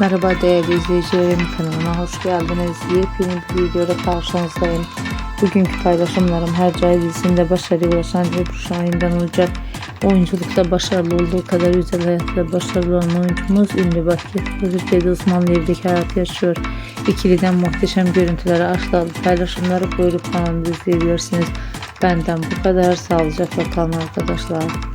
Merhaba değerli izleyicilerim kanalıma hoş geldiniz. Yepyeni bir videoda karşınızdayım. Bugünkü paylaşımlarım her Cahil dizisinde başarıya ulaşan Ebru Şahin'den olacak. Oyunculukta başarılı olduğu kadar özel hayatta başarılı olan oyuncumuz ünlü basketbol ülkede Osmanlı evdeki hayatı yaşıyor. İkiliden muhteşem görüntülere aşağıda paylaşımları buyurup kanalımda izleyebilirsiniz. Benden bu kadar. Sağlıcakla kalın arkadaşlar.